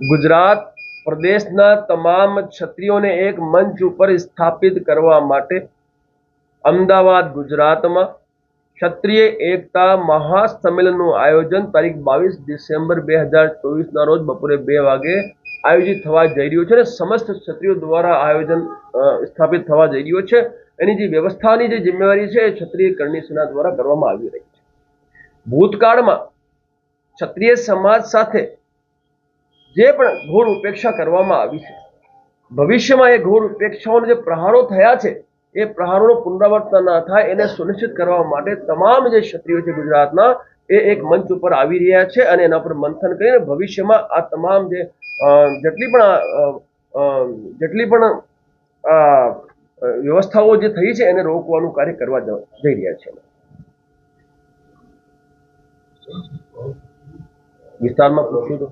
ગુજરાત પ્રદેશના તમામ ક્ષત્રિયોને એક મંચ ઉપર સ્થાપિત કરવા માટે અમદાવાદ, ગુજરાતમાં ક્ષત્રિય એકતા મહાસંમેલનનું આયોજન તારીખ બાવીસ ડિસેમ્બર બે હજાર ચોવીસના રોજ બપોરે બે વાગે આયોજિત થવા જઈ રહ્યું છે અને સમસ્ત ક્ષત્રિયો દ્વારા આયોજન સ્થાપિત થવા જઈ રહ્યું છે. એની જે વ્યવસ્થાની જે જિમ્મેવારી છે એ ક્ષત્રિય કરણી સેના દ્વારા કરવામાં આવી રહી છે. ભૂતકાળમાં ક્ષત્રિય સમાજ સાથે જે પણ ઘોર ઉપેક્ષા કરવામાં આવી છે. ભવિષ્યમાં એ ઘોર ઉપેક્ષાઓના જે પ્રહારો થયા છે, એ પ્રહારોનું પુનરાવર્તન ના થાય એને સુનિશ્ચિત કરવા માટે તમામ જે ક્ષત્રિયો છે ગુજરાતના, એ એક મંચ ઉપર આવી રહ્યા છે અને એના પર મંથન કરીને ભવિષ્યમાં આ તમામ જે જેટલી પણ જેટલી પણ વ્યવસ્થાઓ જે થઈ છે એને રોકવાનું કાર્ય કરવા જઈ રહ્યા છે. વિસ્તારમાં પૂછ્યું તો?